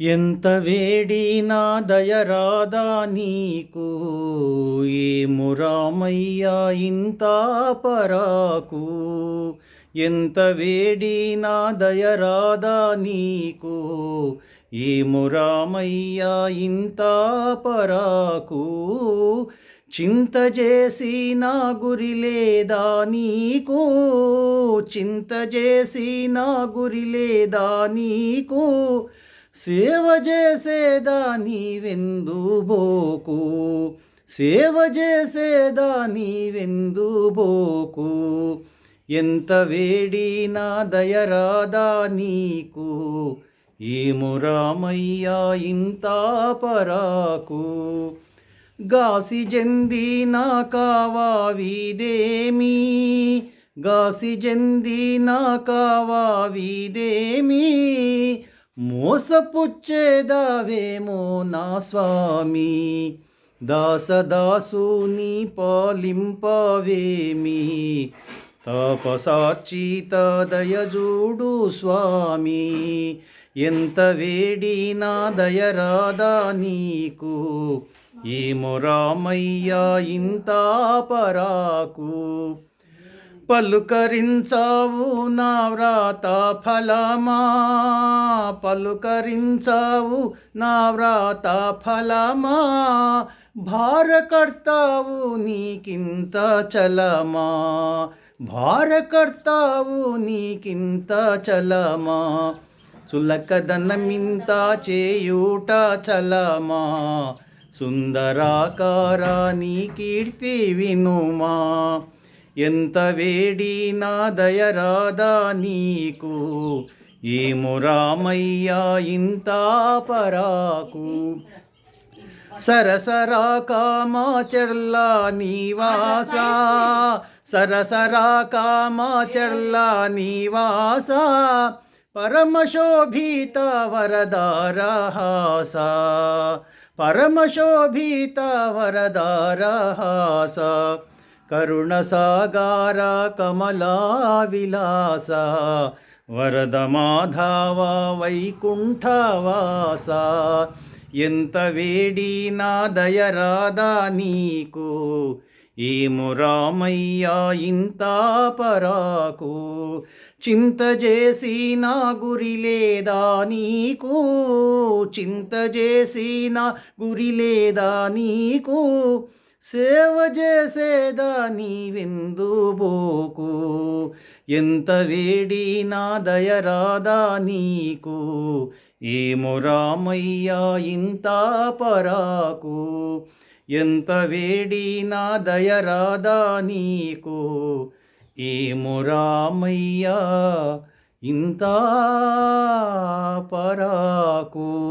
ఎంత వేడినా దయరాదా నీకు? ఏమురామయ్యా ఇంత పరాకు? ఎంత వేడినా దయరాదా నీకు? ఏమురామయ్యా ఇంత పరాకు? చింత చేసి నా గురి లేదా నీకు? చింత చేసి నా గురి లేదా నీకు? సేవ చేసేదా నీవెందు బోకు? సేవ చేసేదా నీవెందు బోకు? ఎంత వేడినా దయరాదా నీకు? ఏము రామయ్యా ఇంత పరాకు. గాసి నా కావావిదేమి గాసి జంది నా కావావిదేమి మోసపుచ్చేదావేమో నా స్వామి. దాసదాసుని పాలింపవేమి. తాపసార్చిత దయజూడు స్వామి. ఎంత వేడినా దయరాదా నీకు. ఏమో రామయ్యా ఇంత పరాకు. పలుకరించావు నా వ్రాత ఫలమా? పలుకరించావు నా వ్రాత ఫలమా? భారకర్తావు నీకింత చలమా? భారకర్తావు నీకింత చలమా? చులకదనమింత చేయూట చలమా? సుందరాకారా నీ కీర్తి వినుమా? ఎంత వేడి వేడినా దయరాదా నీకు? ఏము రామయ్యా ఇంత పరాకు. సరసరా కామాచర్లా నీవాసా. సరసరా కామాచర్లా నీవాసా. పరమశోభిత వరదారహాస. పరమశోభిత వరదారహాస. కరుణసాగార కమలా విలాస వరద మాధవ వైకుంఠవాస. ఎంత వేడినా దయరాదా నీకు ఏము రామయ్యా ఇంత పరాకు. చింత చేసి నా గురి లేదా నీకు చింత చేసి నా గురి లేదా నీకు. సేవ చేసేదా నీవెందు బోకు? ఎంత వేడినా దయరాదా నీకు? ఏమో రామయ్యా ఇంత పరాకు. ఎంత వేడినా దయరాదా నీకు? ఏమో రామయ్యా ఇంత పరాకు.